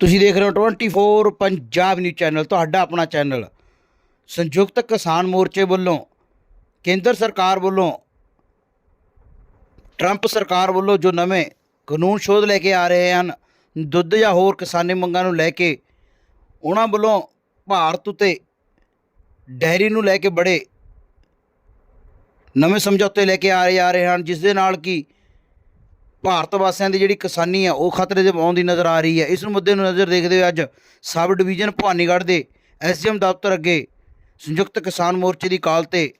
ਤੁਸੀਂ ਦੇਖ ਰਹੇ ਹੋ 24 ਪੰਜਾਬ ਨਿਊਜ਼ ਚੈਨਲ ਤੁਹਾਡਾ ਆਪਣਾ ਚੈਨਲ ਸੰਯੁਕਤ ਕਿਸਾਨ ਮੋਰਚੇ ਵੱਲੋਂ, ਕੇਂਦਰ ਸਰਕਾਰ ਵੱਲੋਂ ਟਰੰਪ ਸਰਕਾਰ ਵੱਲੋਂ ਜੋ ਨਵੇਂ ਕਾਨੂੰਨ ਸ਼ੋਧ ਲੈ ਕੇ ਆ ਰਹੇ ਹਨ, ਦੁੱਧ ਜਾਂ ਹੋਰ ਕਿਸਾਨੀ ਮੰਗਾਂ ਨੂੰ ਲੈ ਕੇ, ਉਹਨਾਂ ਵੱਲੋਂ ਭਾਰਤ ਉਤੇ ਡੈਰੀ ਨੂੰ ਲੈ ਕੇ ਬੜੇ ਨਵੇਂ ਸਮਝੌਤੇ ਲੈ ਕੇ ਆ ਰਹੇ ਆ ਰਹੇ ਹਨ, ਜਿਸ ਦੇ ਨਾਲ ਕਿ ਭਾਰਤ ਵਾਸੀਆਂ ਦੀ ਜਿਹੜੀ ਕਿਸਾਨੀ ਆ, ਉਹ ਖਤਰੇ ਦੇ ਆਉਂਦੀ ਨਜ਼ਰ ਆ ਰਹੀ ਹੈ। ਇਸ ਮੁੱਦੇ ਨੂੰ ਨਜ਼ਰ ਦੇਖਦੇ ਹੋਏ ਅੱਜ ਸਬ ਡਿਵੀਜ਼ਨ ਭਵਾਨੀਗੜ੍ਹ ਦੇ ਐਸਡੀਐਮ ਦਫ਼ਤਰ ਅੱਗੇ ਸੰਯੁਕਤ ਕਿਸਾਨ ਮੋਰਚੇ ਦੀ ਕਾਲ ਤੇ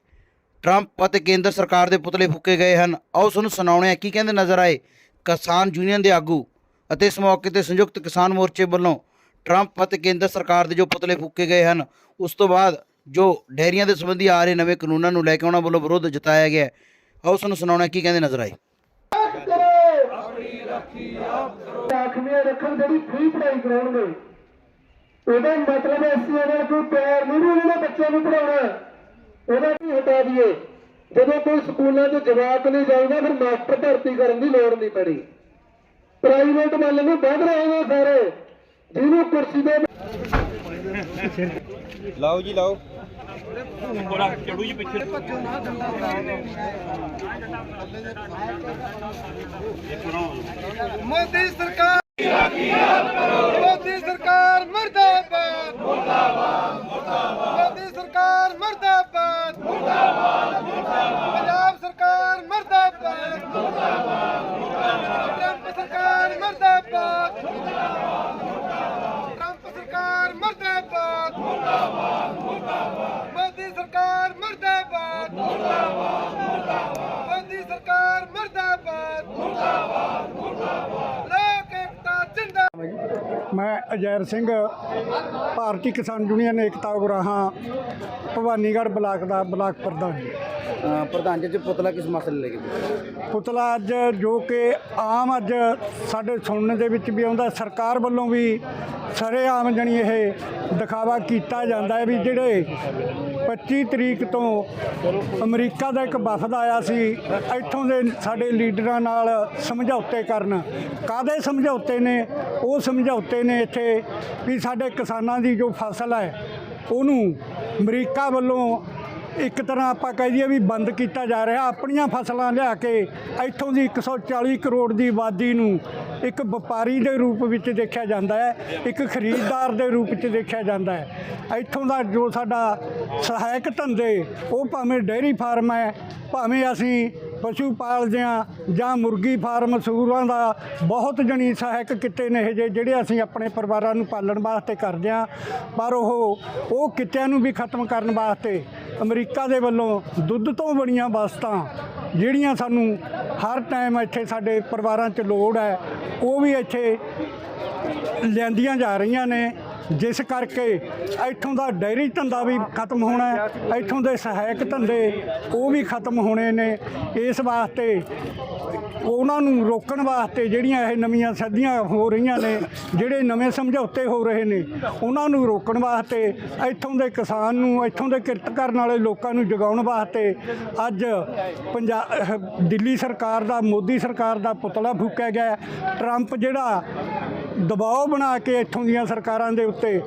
ਟਰੰਪ ਅਤੇ ਕੇਂਦਰ ਸਰਕਾਰ ਦੇ ਪੁਤਲੇ ਫੂਕੇ ਗਏ ਹਨ। ਆਓ ਤੁਹਾਨੂੰ ਸੁਣਾਉਣੇ ਆ, ਕੀ ਕਹਿੰਦੇ ਨਜ਼ਰ ਆਏ ਕਿਸਾਨ ਯੂਨੀਅਨ ਦੇ ਆਗੂ ਅਤੇ ਇਸ ਮੌਕੇ ਤੇ ਸੰਯੁਕਤ ਕਿਸਾਨ ਮੋਰਚੇ ਵੱਲੋਂ ਟਰੰਪ ਅਤੇ ਕੇਂਦਰ ਸਰਕਾਰ ਦੇ ਜੋ ਪੁਤਲੇ ਫੂਕੇ ਗਏ ਹਨ, ਉਸ ਤੋਂ ਬਾਅਦ ਜੋ ਡੈਰੀਆਂ ਦੇ ਸੰਬੰਧੀ ਆ ਰਹੇ ਨਵੇਂ ਕਾਨੂੰਨਾਂ ਨੂੰ ਲੈ ਕੇ ਉਹਨਾਂ ਵੱਲੋਂ ਵਿਰੋਧ ਜਤਾਇਆ ਗਿਆ ਆਓ ਤੁਹਾਨੂੰ ਸੁਣਾਉਣਾ, ਕੀ ਕਹਿੰਦੇ ਨਜ਼ਰ ਆਏ? ਰਾਖਵੀਆਂ ਰੱਖਣ ਜਿਹੜੀ ਫ੍ਰੀ ਪੜ੍ਹਾਈ ਕਰਾਉਣਗੇ। ਉਹਦਾ ਮਤਲਬ ਅਸੀਂ ਉਹਨਾਂ ਨੂੰ ਕੋਈ ਪਿਆਰ ਨਹੀਂ ਵੀ ਉਹਨਾਂ ਨੇ ਬੱਚਿਆਂ ਨੂੰ ਪੜਾਉਣਾ ਉਹਦਾ ਵੀ ਹਟਾ ਦਈਏ। ਜਦੋਂ ਕੋਈ ਸਕੂਲਾਂ 'ਚ ਜਵਾਕ ਨਹੀਂ ਜਾਊਗਾ ਫਿਰ ਮਾਸਟਰ ਭਰਤੀ ਕਰਨ ਦੀ ਲੋੜ ਨਹੀਂ ਪੜੀ ਪ੍ਰਾਈਵੇਟ ਵੱਲ ਨੂੰ ਵੱਧ ਰਹੇ ਨੇ ਸਾਰੇ। ਜਿਹਨੂੰ ਕੁਰਸੀ ਦੇ ਲਾਓ ਜੀ ਲਾਓ। ਮੋਦੀ ਸਰਕਾਰ ਮੋਦੀ ਸਰਕਾਰ ਮਰਦਾਬਾਦ। ਮੁਰਦਾਬਾਦ ਮੋਦੀ ਸਰਕਾਰ ਮਰਦਾਬਾਦ। ਮੁਰਦਾਬਾਦ ਪੰਜਾਬ ਸਰਕਾਰ ਮਰਦਾਬਾਦ। ਟਰੰਪ ਸਰਕਾਰ ਮਰਦਾਬਾਦ। ਟਰੰਪ ਸਰਕਾਰ ਮਰਦਾਬਾਦ। ਮੋਦੀ ਸਰਕਾਰ ਮਰਦਾਬਾਦ। ਮੋਦੀ ਸਰਕਾਰ ਮਰਦਾਬਾਦ। ਲੋਕ ਏਕਤਾ ਜਿੰਦਾ ਮੈਂ ਅਜੈਰ ਸਿੰਘ ਭਾਰਤੀ ਕਿਸਾਨ ਯੂਨੀਅਨ ਏਕਤਾ ਉਗਰਾਹਾਂ ਭਵਾਨੀਗੜ੍ਹ ਬਲਾਕ ਦਾ ਬਲਾਕ ਪ੍ਰਧਾਨ। ਪ੍ਰਧਾਨ ਜੀ ਪੁਤਲਾ ਕਿਸ ਮਸਲੇ ਲੈ ਕੇ ਪੁਤਲਾ ਅੱਜ ਜੋ ਕਿ ਆਮ ਅੱਜ ਸਾਡੇ ਸੁਣਨ ਦੇ ਵਿੱਚ ਵੀ ਆਉਂਦਾ ਸਰਕਾਰ ਵੱਲੋਂ ਵੀ ਸਰੇਆਮ ਜਣੀ ਇਹ ਦਿਖਾਵਾ ਕੀਤਾ ਜਾਂਦਾ ਹੈ ਵੀ ਜਿਹੜੇ 25 ਤਰੀਕ ਤੋਂ ਅਮਰੀਕਾ ਦਾ ਇੱਕ ਵਫਦ ਆਇਆ ਸੀ, ਇੱਥੋਂ ਦੇ ਸਾਡੇ ਲੀਡਰਾਂ ਨਾਲ ਸਮਝੌਤੇ ਕਰਨ। ਕਾਦੇ ਸਮਝੌਤੇ ਨੇ? ਉਹ ਸਮਝੌਤੇ ਨੇ ਇੱਥੇ ਵੀ ਸਾਡੇ ਕਿਸਾਨਾਂ ਦੀ ਜੋ ਫਸਲ ਹੈ, ਉਹਨੂੰ ਅਮਰੀਕਾ ਵੱਲੋਂ ਇੱਕ ਤਰ੍ਹਾਂ ਆਪਾਂ ਕਹਿ ਦਈਏ ਵੀ ਬੰਦ ਕੀਤਾ ਜਾ ਰਿਹਾ। ਆਪਣੀਆਂ ਫਸਲਾਂ ਲਿਆ ਕੇ ਇੱਥੋਂ ਦੀ 140 ਕਰੋੜ ਦੀ ਆਬਾਦੀ ਨੂੰ ਇੱਕ ਵਪਾਰੀ ਦੇ ਰੂਪ ਵਿੱਚ ਦੇਖਿਆ ਜਾਂਦਾ ਹੈ, ਇੱਕ ਖਰੀਦਦਾਰ ਦੇ ਰੂਪ ਵਿੱਚ ਦੇਖਿਆ ਜਾਂਦਾ ਹੈ। ਇੱਥੋਂ ਦਾ ਜੋ ਸਾਡਾ ਸਹਾਇਕ ਧੰਦੇ, ਉਹ ਭਾਵੇਂ ਡੇਅਰੀ ਫਾਰਮ ਹੈ, ਭਾਵੇਂ ਅਸੀਂ ਪਸ਼ੂ ਪਾਲਦੇ ਹਾਂ ਜਾਂ ਮੁਰਗੀ ਫਾਰਮ ਸੂਰਾਂ ਦਾ ਬਹੁਤ ਜਣੀ ਸਹਾਇਕ ਕਿੱਤੇ ਨੇ ਇਹ ਜਿਹੇ, ਜਿਹੜੇ ਅਸੀਂ ਆਪਣੇ ਪਰਿਵਾਰਾਂ ਨੂੰ ਪਾਲਣ ਵਾਸਤੇ ਕਰਦੇ ਹਾਂ। ਪਰ ਉਹ ਉਹ ਕਿੱਤਿਆਂ ਨੂੰ ਵੀ ਖਤਮ ਕਰਨ ਵਾਸਤੇ ਅਮਰੀਕਾ ਦੇ ਵੱਲੋਂ ਦੁੱਧ ਤੋਂ ਬਣੀਆਂ ਵਸਤਾਂ, ਜਿਹੜੀਆਂ ਸਾਨੂੰ ਹਰ ਟਾਈਮ ਇੱਥੇ ਸਾਡੇ ਪਰਿਵਾਰਾਂ 'ਚ ਲੋੜ ਹੈ, ਉਹ ਵੀ ਇੱਥੇ ਲਿਆਂਦੀਆਂ ਜਾ ਰਹੀਆਂ ਨੇ। ਜਿਸ ਕਰਕੇ ਇੱਥੋਂ ਦਾ ਡੈਰੀ ਧੰਦਾ ਵੀ ਖਤਮ ਹੋਣਾ ਹੈ, ਇੱਥੋਂ ਦੇ ਸਹਾਇਕ ਧੰਦੇ ਉਹ ਵੀ ਖਤਮ ਹੋਣੇ ਨੇ। ਇਸ ਵਾਸਤੇ ਉਹਨਾਂ ਨੂੰ ਰੋਕਣ ਵਾਸਤੇ ਜਿਹੜੀਆਂ ਇਹ ਨਵੀਆਂ ਸਦੀਆਂ ਹੋ ਰਹੀਆਂ ਨੇ, ਜਿਹੜੇ ਨਵੇਂ ਸਮਝੌਤੇ ਹੋ ਰਹੇ ਨੇ, ਉਹਨਾਂ ਨੂੰ ਰੋਕਣ ਵਾਸਤੇ ਇੱਥੋਂ ਦੇ ਕਿਸਾਨ ਨੂੰ, ਇੱਥੋਂ ਦੇ ਕਿਰਤ ਕਰਨ ਵਾਲੇ ਲੋਕਾਂ ਨੂੰ ਜਗਾਉਣ ਵਾਸਤੇ ਅੱਜ ਪੰਜਾਬ ਦਿੱਲੀ ਸਰਕਾਰ ਦਾ, ਮੋਦੀ ਸਰਕਾਰ ਦਾ ਪੁਤਲਾ ਫੂਕਿਆ ਗਿਆ ਟਰੰਪ ਜਿਹੜਾ ਦਬਾਅ ਬਣਾ ਕੇ ਇੱਥੋਂ ਦੀਆਂ ਸਰਕਾਰਾਂ ਦੇ ਉੱਤੇ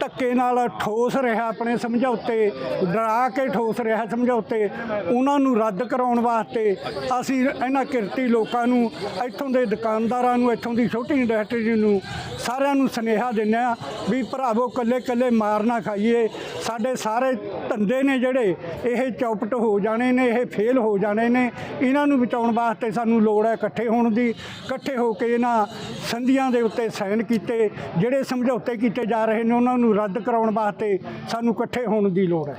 ਧੱਕੇ ਨਾਲ ਠੋਸ ਰਿਹਾ ਆਪਣੇ ਸਮਝੌਤੇ, ਡਰਾ ਕੇ ਠੋਸ ਰਿਹਾ ਸਮਝੌਤੇ, ਉਹਨਾਂ ਨੂੰ ਰੱਦ ਕਰਾਉਣ ਵਾਸਤੇ ਅਸੀਂ ਇਹਨਾਂ ਕਿਰਤੀ ਲੋਕਾਂ ਨੂੰ, ਇੱਥੋਂ ਦੇ ਦੁਕਾਨਦਾਰਾਂ ਨੂੰ, ਇੱਥੋਂ ਦੀ ਛੋਟੀ ਇੰਡਸਟਰੀ ਨੂੰ ਸਾਰਿਆਂ ਨੂੰ ਸੁਨੇਹਾ ਦਿੰਦੇ ਆ ਵੀ ਭਰਾਵੋ ਕੱਲੇ ਕੱਲੇ ਮਾਰ ਨਾ ਖਾਈਏ। ਸਾਡੇ ਸਾਰੇ ਧੰਦੇ ਨੇ ਜਿਹੜੇ, ਇਹ ਚੌਪਟ ਹੋ ਜਾਣੇ ਨੇ, ਇਹ ਫੇਲ ਹੋ ਜਾਣੇ ਨੇ। ਇਹਨਾਂ ਨੂੰ ਬਚਾਉਣ ਵਾਸਤੇ ਸਾਨੂੰ ਲੋੜ ਹੈ ਇਕੱਠੇ ਹੋਣ ਦੀ, ਇਕੱਠੇ ਹੋ ਕੇ ਇਹਨਾਂ ਸੰਧੀਆਂ ਦੇ ਉੱਤੇ ਸਾਈਨ ਕੀਤੇ ਜਿਹੜੇ ਸਮਝੌਤੇ ਕੀਤੇ ਜਾ ਰਹੇ ਨੇ ਉਹਨਾਂ ਨੂੰ ਰੱਦ ਕਰਾਉਣ ਵਾਸਤੇ ਸਾਨੂੰ ਇਕੱਠੇ ਹੋਣ ਦੀ ਲੋੜ ਹੈ।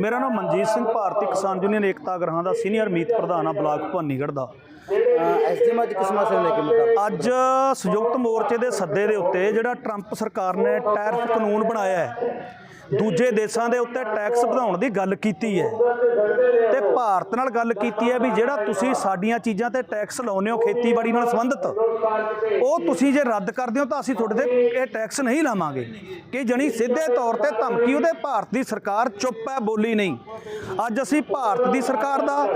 ਮੇਰਾ ਨਾਮ ਮਨਜੀਤ ਸਿੰਘ ਭਾਰਤੀ ਕਿਸਾਨ ਯੂਨੀਅਨ ਏਕਤਾ ਗ੍ਰਹਾਂ ਦਾ ਸੀਨੀਅਰ ਮੀਤ ਪ੍ਰਧਾਨ ਆ ਬਲਾਕ ਭਵਾਨੀਗੜ੍ਹ ਦਾ। ਐਸਡੀਐਮ ਅੱਜ ਕਿਸ ਮਸਲੇ ਲੈ ਕੇ ਮੁੱਦਾ ਅੱਜ ਸੰਯੁਕਤ ਮੋਰਚੇ ਦੇ ਸੱਦੇ ਦੇ ਉੱਤੇ ਜਿਹੜਾ ਟਰੰਪ ਸਰਕਾਰ ਨੇ ਟੈਰਿਫ ਕਾਨੂੰਨ ਬਣਾਇਆ ਹੈ ਦੂਜੇ ਦੇਸ਼ਾਂ ਦੇ ਉੱਤੇ ਟੈਕਸ ਵਧਾਉਣ ਦੀ ਗੱਲ ਕੀਤੀ ਹੈ। ਤੇ ਭਾਰਤ ਨਾਲ ਗੱਲ ਕੀਤੀ ਹੈ ਵੀ ਜਿਹੜਾ ਤੁਸੀਂ ਸਾਡੀਆਂ ਚੀਜ਼ਾਂ ਤੇ ਟੈਕਸ ਲਾਉਂਦੇ ਹੋ ਖੇਤੀਬਾੜੀ ਨਾਲ ਸੰਬੰਧਿਤ, ਉਹ ਤੁਸੀਂ ਜੇ ਰੱਦ ਕਰਦੇ ਹੋ ਤਾਂ ਅਸੀਂ ਤੁਹਾਡੇ ਤੇ ਇਹ ਟੈਕਸ ਨਹੀਂ ਲਾਵਾਂਗੇ। ਕਿ ਜਣੀ ਸਿੱਧੇ ਤੌਰ ਤੇ ਧਮਕੀ ਉਹਦੇ ਭਾਰਤ ਦੀ ਸਰਕਾਰ ਚੁੱਪ ਹੈ, ਬੋਲੀ ਨਹੀਂ। ਅੱਜ ਅਸੀਂ ਭਾਰਤ ਦੀ ਸਰਕਾਰ ਦਾ,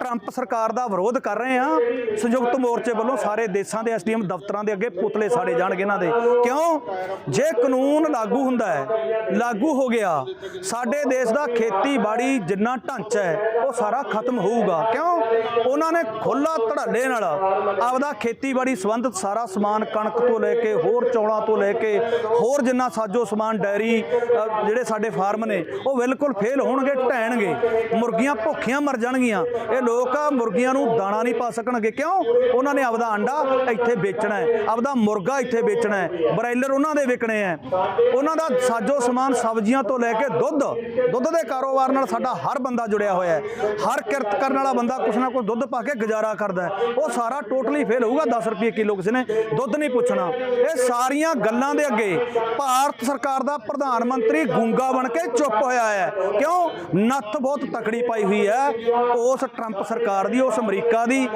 ਟਰੰਪ ਸਰਕਾਰ ਦਾ ਵਿਰੋਧ ਕਰ ਰਹੇ ਹਾਂ। ਸੰਯੁਕਤ ਮੋਰਚੇ ਵੱਲੋਂ ਸਾਰੇ ਦੇਸ਼ਾਂ ਦੇ ਐਸਡੀਐਮ ਦਫ਼ਤਰਾਂ ਦੇ ਅੱਗੇ ਪੁਤਲੇ ਸਾੜੇ ਜਾਣਗੇ ਇਹਨਾਂ ਦੇ। ਕਿਉਂ? ਜੇ ਕਾਨੂੰਨ ਲਾਗੂ ਹੁੰਦਾ ਹੈ, ਲਾਗੂ ਹੋ ਗਿਆ, ਸਾਡੇ ਦੇਸ਼ ਦਾ ਖੇਤੀਬਾੜੀ ਜਿੰਨਾ ਢਾਂਚਾ ਹੈ, ਉਹ ਸਾਰਾ ਖਤਮ ਹੋਊਗਾ। ਕਿਉਂ? ਉਹਨਾਂ ਨੇ ਖੁੱਲਾ ਧੜੱਲੇ ਨਾਲ ਆਪਦਾ ਖੇਤੀਬਾੜੀ ਸੰਬੰਧਿਤ ਸਾਰਾ ਸਮਾਨ ਕਣਕ ਤੋਂ ਲੈ ਕੇ, ਹੋਰ ਚੌਲਾਂ ਤੋਂ ਲੈ ਕੇ, ਹੋਰ ਜਿੰਨਾ ਸਾਜੋ ਸਮਾਨ ਡੈਰੀ ਜਿਹੜੇ ਸਾਡੇ ਫਾਰਮ ਨੇ, ਉਹ ਬਿਲਕੁਲ ਫੇਲ ਹੋਣਗੇ, ਢਹਿਣਗੇ। ਮੁਰਗੀਆਂ ਭੁੱਖੀਆਂ ਮਰ ਜਾਣਗੀਆਂ। ਇਹ ਲੋਕ ਮੁਰਗੀਆਂ ਨੂੰ ਦਾਣਾ ਨਹੀਂ ਪਾ ਸਕਣਗੇ। ਕਿਉਂ? ਉਹਨਾਂ ਨੇ ਆਪਦਾ ਅੰਡਾ ਇੱਥੇ ਵੇਚਣਾ ਹੈ। ਆਪਦਾ ਮੁਰਗਾ ਇੱਥੇ ਵੇਚਣਾ ਹੈ। ਬਰਾਇਲਰ ਉਹਨਾਂ ਦੇ ਵਿਕਣੇ ਹੈ। ਉਹਨਾਂ ਦਾ ਸਾਜੋ ਸਮਾਨ ਸਬਜ਼ੀਆਂ ਤੋਂ ਲੈ ਕੇ ਦੁੱਧ ਦੁੱਧ ਦੇ ਕਾਰੋਬਾਰ ਨਾਲ ਸਾਡਾ ਹਰ ਬੰਦਾ ਜੁੜਿਆ ਹੋਇਆ ਹੈ। ਹਰ ਕਿਰਤ ਕਰਨ ਵਾਲਾ ਬੰਦਾ ਕੁਛ ਨਾ ਕੁਛ ਦੁੱਧ ਪਾ ਕੇ ਗੁਜ਼ਾਰਾ ਕਰਦਾ ਹੈ। ਉਹ ਸਾਰਾ ਟੋਟਲੀ ਫੇਲ ਹੋਊਗਾ 10 ਰੁਪਏ ਕਿਲੋ ਕਿਸੇ ਨੇ ਦੁੱਧ ਨਹੀਂ ਪੁੱਛਣਾ। ਇਹ ਸਾਰੀਆਂ ਗੱਲਾਂ ਦੇ ਅੱਗੇ ਭਾਰਤ ਸਰਕਾਰ ਦਾ ਪ੍ਰਧਾਨ ਮੰਤਰੀ ਗੂੰਗਾ ਬਣ ਕੇ ਚੁੱਪ ਹੋਇਆ ਹੈ। ਕਿਉਂ? ਨੱਥ ਬਹੁਤ ਤਕੜੀ ਪਾਈ ਹੋਈ ਹੈ। ਉਸ ਟਰੰਪ ਸਰਕਾਰ ਦੀ, ਉਸ ਅਮਰੀਕਾ ਦੀ।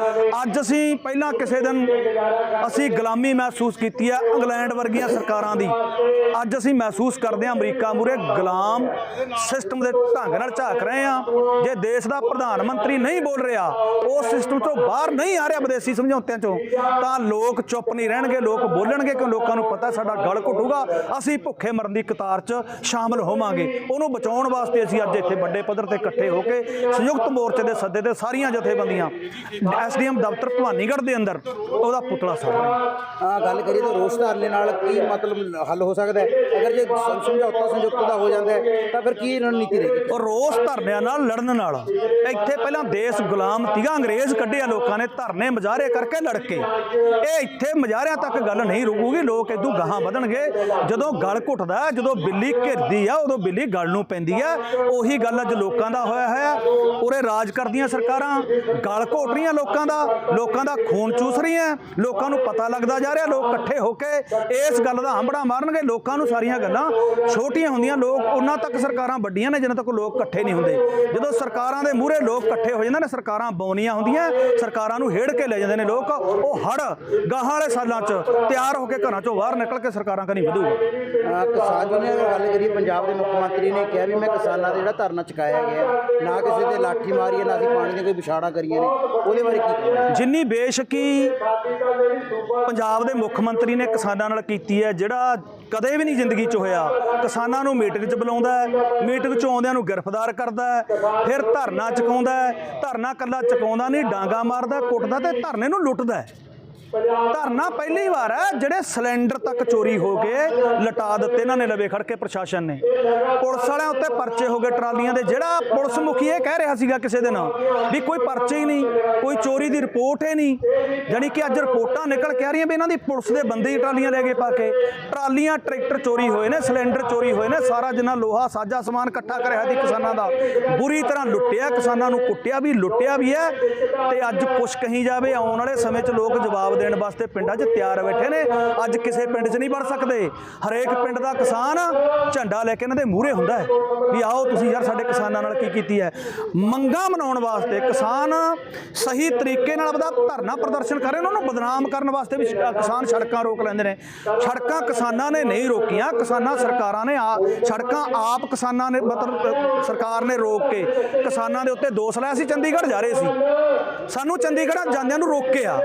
ਅੱਜ ਅਸੀਂ ਪਹਿਲਾਂ ਕਿਸੇ ਦਿਨ ਅਸੀਂ ਗੁਲਾਮੀ ਮਹਿਸੂਸ ਕੀਤੀ ਹੈ ਇੰਗਲੈਂਡ ਵਰਗੀਆਂ ਸਰਕਾਰਾਂ ਦੀ। ਅੱਜ ਅਸੀਂ ਮਹਿਸੂਸ ਕਰਦੇ ਹਾਂ ਅਮਰੀਕਾ ਮੂਰੇ ਗੁਲਾਮ ਸਿਸਟਮ ਦੇ ਢੰਗ ਨਾਲ ਝਾਕ ਰਹੇ ਹਾਂ। ਜੇ ਦੇਸ਼ ਦਾ ਪ੍ਰਧਾਨ ਮੰਤਰੀ ਨਹੀਂ ਬੋਲ ਰਿਹਾ। ਉਸ ਸਿਸਟਮ ਤੋਂ ਬਾਹਰ ਨਹੀਂ ਆ ਰਿਹਾ ਵਿਦੇਸ਼ੀ ਸਮਝੌਤਿਆਂ ਚੋਂ। ਤਾਂ ਲੋਕ ਚੁੱਪ ਨਹੀਂ ਰਹਿਣਗੇ ਲੋਕ ਬੋਲਣਗੇ ਕਿਉਂ? ਲੋਕਾਂ ਨੂੰ ਪਤਾ ਸਾਡਾ ਗਲ ਘੁੱਟੂਗਾ। ਅਸੀਂ ਭੁੱਖੇ ਮਰਨ ਦੀ ਕਤਾਰ 'ਚ ਸ਼ਾਮਲ ਹੋਵਾਂਗੇ। ਉਹਨੂੰ ਬਚਾਉਣ ਵਾਸਤੇ ਅਸੀਂ ਅੱਜ ਇੱਥੇ ਵੱਡੇ ਪੱਧਰ ਤੇ ਇਕੱਠੇ ਹੋ ਕੇ ਸੰਯੁਕਤ ਮੋਰਚੇ ਦੇ ਸੱਦੇ ਤੇ ਸਾਰੀਆਂ ਜਥੇਬੰਦੀਆਂ ਐਸਡੀਐਮ ਦਫ਼ਤਰ ਭਵਾਨੀਗੜ੍ਹ ਦੇ ਅੰਦਰ ਉਹਦਾ ਪੁਤਲਾ ਸਾੜ ਆ ਗੱਲ ਕਰੀਏ ਤਾਂ ਰੋਸ ਧਾਰਨੇ ਨਾਲ ਕੀ ਮਤਲਬ ਹੱਲ ਹੋ ਸਕਦਾ ਹੈ? ਅਗਰ ਜੇ ਸਮ- ਸਮਝੌਤਾ ਸੰਯੁਕਤ ਦਾ ਹੋ ਜਾਂਦਾ ਤਾਂ ਫਿਰ ਕੀ ਰਣਨੀਤੀ ਰਹੇਗੀ? ਔਰ ਰੋਸ ਧਰਨਿਆਂ ਨਾਲ ਲੜਨ ਨਾਲ। ਇੱਥੇ ਪਹਿਲਾਂ ਦੇਸ਼ ਗੁਲਾਮ ਤੀਗਾ ਅੰਗਰੇਜ਼ ਕੱਢਿਆ, ਲੋਕਾਂ ਨੇ ਧਰਨੇ ਮੁਜ਼ਾਹਰੇ ਕਰਕੇ ਲੜਕੇ। ਇਹ ਇੱਥੇ ਮੁਜ਼ਾਹਰਿਆਂ ਤੱਕ ਗੱਲ ਨਹੀਂ ਰੁਕੂਗੀ, ਲੋਕ ਇਦੋਂ ਗਾਹਾਂ ਵਧਣਗੇ। ਜਦੋਂ ਗਲ ਘੁੱਟਦਾ ਜਦੋਂ ਬਿੱਲੀ ਘਿਰਦੀ ਆ, ਉਦੋਂ ਬਿੱਲੀ ਗਲ ਨੂੰ ਪੈਂਦੀ ਆ। ਉਹੀ ਗੱਲ ਅੱਜ ਲੋਕਾਂ ਦਾ ਹੋਇਆ ਹੋਇਆ ਉਰੇ ਰਾਜ ਕਰਦੀਆਂ ਸਰਕਾਰਾਂ, ਗਲ ਘੋਟ ਰਹੀਆਂ ਲੋਕਾਂ ਦਾ ਲੋਕਾਂ ਦਾ ਖੂਨ ਚੂਸ ਰਹੀਆਂ। ਲੋਕਾਂ ਨੂੰ ਪਤਾ ਲੱਗਦਾ ਜਾ ਰਿਹਾ, ਲੋਕ ਇਕੱਠੇ ਹੋ ਕੇ ਇਸ ਗੱਲ ਦਾ ਹੰਬੜਾ ਮਾਰਨਗੇ। ਲੋਕਾਂ ਨੂੰ ਸਾਰੀਆਂ ਗੱਲਾਂ ਛੋਟੀਆਂ ਹੁੰਦੀਆਂ, ਲੋਕ ਉਹਨਾਂ ਤੱਕ ਸਰਕਾਰਾਂ ਵੱਡੀਆਂ ਨੇ ਜਿੰਨਾ ਤੱਕ ਲੋਕ ਇਕੱਠੇ ਨਹੀਂ ਹੁੰਦੇ। ਜਦੋਂ ਸਰਕਾਰਾਂ ਦੇ ਮੂਹਰੇ ਲੋਕ ਇਕੱਠੇ ਹੋ ਜਾਂਦੇ ਨੇ ਸਰਕਾਰਾਂ ਬੌਨੀਆਂ ਹੁੰਦੀਆਂ ਸਰਕਾਰਾਂ ਨੂੰ ਹੇੜ ਕੇ ਲੈ ਜਾਂਦੇ ਨੇ ਲੋਕ ਉਹ ਹੜ ਗਾਹਾਂ ਵਾਲੇ ਸਾਲਾਂ 'ਚ ਤਿਆਰ ਹੋ ਕੇ ਘਰਾਂ 'ਚੋਂ ਬਾਹਰ ਨਿਕਲ ਕੇ ਸਰਕਾਰਾਂ ਕਨੀ ਵਧੂਗਾ ਕਿਸਾਨ ਯੂਨੀਅਨ ਦੀ ਗੱਲ ਕਰੀਏ ਪੰਜਾਬ ਦੇ ਮੁੱਖ ਮੰਤਰੀ ਨੇ ਕਿਹਾ ਵੀ ਮੈਂ ਕਿਸਾਨਾਂ ਦਾ ਜਿਹੜਾ ਧਰਨਾ ਚੁਕਾਇਆ ਗਿਆ ਨਾ ਕਿਸੇ ਤੇ ਲਾਠੀ ਮਾਰੀ ਹੈ ਨਾ ਅਸੀਂ ਪਾਣੀ ਦੇ ਕੋਈ ਵਿਛਾੜਾਂ ਕਰੀਆਂ ਨੇ ਉਹਦੇ ਬਾਰੇ ਕੀ ਜਿੰਨੀ ਬੇਸ਼ੱਕੀ ਪੰਜਾਬ ਦੇ ਮੁੱਖ ਮੰਤਰੀ ਨੇ ਕਿਸਾਨਾਂ ਨਾਲ ਕੀਤੀ ਹੈ ਜਿਹੜਾ ਕਦੇ ਵੀ ਨਹੀਂ ਜ਼ਿੰਦਗੀ 'ਚ ਹੋਇਆ ਕਿਸਾਨਾਂ ਨੂੰ ਮੀਟਿੰਗ 'ਚ ਬੁਲਾਉਂਦਾ ਹੈ ਮੀਟਿੰਗ 'ਚ ਆਉਂਦਿਆਂ ਨੂੰ ਗ੍ਰਿਫਤਾਰ ਕਰਦਾ ਹੈ ਫਿਰ ਧਰਨਾ ਚੁਕਾਉਂਦਾ ਹੈ, ਧਰਨਾ ਕੱਲਾ ਚੁਕਾਉਂਦਾ ਨਹੀਂ, ਡਾਂਗਾ ਮਾਰਦਾ, ਕੁੱਟਦਾ ਤੇ ਧਰਨੇ ਨੂੰ ਲੁੱਟਦਾ ਹੈ। ਧਰਨਾ ਪਹਿਲੀ ਵਾਰ ਹੈ, ਜਿਹੜੇ ਸਿਲੰਡਰ ਤੱਕ ਚੋਰੀ ਹੋ ਕੇ ਲਟਾ ਦਿੱਤੇ ਇਹਨਾਂ ਨੇ ਲਵੇ ਖੜ ਕੇ ਪ੍ਰਸ਼ਾਸਨ ਨੇ। ਪੁਲਿਸ ਵਾਲਿਆਂ ਉੱਤੇ ਪਰਚੇ ਹੋ ਗਏ ਟਰਾਲੀਆਂ ਦੇ, ਜਿਹੜਾ ਪੁਲਿਸ ਮੁਖੀ ਇਹ ਕਹਿ ਰਿਹਾ ਸੀਗਾ ਕਿਸੇ ਦਿਨ ਵੀ ਕੋਈ ਪਰਚੇ ਹੀ ਨਹੀਂ, ਕੋਈ ਚੋਰੀ ਦੀ ਰਿਪੋਰਟ ਹੀ ਨਹੀਂ, ਜਾਣੀ ਕਿ ਅੱਜ ਰਿਪੋਰਟਾਂ ਨਿਕਲ ਕੇ ਆ ਰਹੀਆਂ ਵੀ ਇਹਨਾਂ ਦੀ ਪੁਲਿਸ ਦੇ ਬੰਦੇ ਹੀ ਟਰਾਲੀਆਂ ਲੈ ਕੇ ਪਾ ਕੇ, ਟਰਾਲੀਆਂ, ਟਰੈਕਟਰ ਚੋਰੀ ਹੋਏ ਨੇ, ਸਿਲੰਡਰ ਚੋਰੀ ਹੋਏ ਨੇ, ਸਾਰਾ ਜਿੰਨਾ ਲੋਹਾ ਸਾਜਾ ਸਮਾਨ ਇਕੱਠਾ ਕਰਿਆ ਸੀ ਕਿਸਾਨਾਂ ਦਾ, ਬੁਰੀ ਤਰ੍ਹਾਂ ਲੁੱਟਿਆ, ਕਿਸਾਨਾਂ ਨੂੰ ਕੁੱਟਿਆ ਵੀ, ਲੁੱਟਿਆ ਵੀ ਹੈ, ਤੇ ਅੱਜ ਕੁਛ ਕਹੀ ਜਾਵੇ, ਆਉਣ ਵਾਲੇ ਸਮੇਂ 'ਚ ਲੋਕ ਜਵਾਬ ਦੇਣ ਵਾਸਤੇ ਪਿੰਡਾਂ 'ਚ ਤਿਆਰ ਬੈਠੇ ਨੇ। ਅੱਜ ਕਿਸੇ ਪਿੰਡ 'ਚ ਨਹੀਂ ਵੜ ਸਕਦੇ। ਹਰੇਕ ਪਿੰਡ ਦਾ ਕਿਸਾਨ ਝੰਡਾ ਲੈ ਕੇ ਇਹਨਾਂ ਦੇ ਮੂਹਰੇ ਹੁੰਦਾ ਹੈ। ਵੀ ਆਓ, ਤੁਸੀਂ ਯਾਰ ਸਾਡੇ ਕਿਸਾਨਾਂ ਨਾਲ ਕੀ ਕੀਤੀ ਹੈ? ਮੰਗਾਂ ਮਨਾਉਣ ਵਾਸਤੇ ਕਿਸਾਨ ਸਹੀ ਤਰੀਕੇ ਨਾਲ ਆਪਦਾ ਧਰਨਾ ਪ੍ਰਦਰਸ਼ਨ ਕਰ ਰਹੇ ਉਹਨਾਂ ਨੂੰ ਬਦਨਾਮ ਕਰਨ ਵਾਸਤੇ ਵੀ ਕਿਸਾਨ ਸੜਕਾਂ ਰੋਕ ਲੈਂਦੇ ਨੇ। ਸੜਕਾਂ ਕਿਸਾਨਾਂ ਨੇ ਨਹੀਂ ਰੋਕੀਆਂ। ਕਿਸਾਨਾਂ ਸਰਕਾਰਾਂ ਨੇ ਆ, ਸੜਕਾਂ ਆਪ ਕਿਸਾਨਾਂ ਨੇ ਮਤਲਬ ਸਰਕਾਰ ਨੇ ਰੋਕ ਕੇ ਕਿਸਾਨਾਂ ਦੇ ਉੱਤੇ ਦੋਸ਼ ਲਾਇਆ ਸੀ। ਚੰਡੀਗੜ੍ਹ ਜਾ ਰਹੇ ਸੀ। ਸਾਨੂੰ ਚੰਡੀਗੜ੍ਹ ਜਾਂਦਿਆਂ ਨੂੰ ਰੋਕਿਆ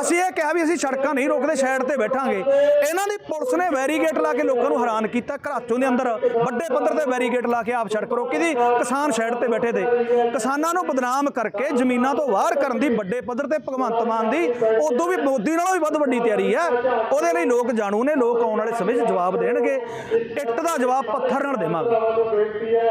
ਅਸੀਂ ਇਹ ਕਿਹਾ ਵੀ ਅਸੀਂ ਸੜਕਾਂ ਨਹੀਂ ਰੋਕਦੇ, ਸਾਈਡ ਤੇ ਬੈਠਾਂਗੇ। ਇਹਨਾਂ ਦੀ ਪੁਲਿਸ ਨੇ ਬੈਰੀਗੇਟ ਲਾ ਕੇ ਲੋਕਾਂ ਨੂੰ ਹੈਰਾਨ ਕੀਤਾ ਘਰਾਚੋਂ ਦੇ ਅੰਦਰ, ਵੱਡੇ ਪੱਧਰ ਤੇ ਬੈਰੀਗੇਟ ਲਾ ਕੇ ਆਪ ਸੜਕ ਰੋਕੀ ਦੀ, ਕਿਸਾਨ ਸਾਈਡ ਤੇ ਬੈਠੇ ਤੇ ਕਿਸਾਨਾਂ ਨੂੰ ਬਦਨਾਮ ਕਰਕੇ ਜ਼ਮੀਨਾਂ ਤੋਂ ਬਾਹਰ ਕਰਨ ਦੀ, ਵੱਡੇ ਪੱਧਰ ਤੇ ਭਗਵੰਤ ਮਾਨ ਦੀ, ਉਦੋਂ ਵੀ ਮੋਦੀ ਨਾਲੋਂ ਵੀ ਵੱਧ ਵੱਡੀ ਤਿਆਰੀ ਹੈ। ਉਹਦੇ ਲਈ ਲੋਕ ਜਾਣੂ ਨੇ, ਲੋਕ ਆਉਣ ਵਾਲੇ ਸਮੇਂ 'ਚ ਜਵਾਬ ਦੇਣਗੇ। ਇੱਟ ਦਾ ਜਵਾਬ ਪੱਥਰ ਨਾਲ ਦੇਵਾਂਗੇ।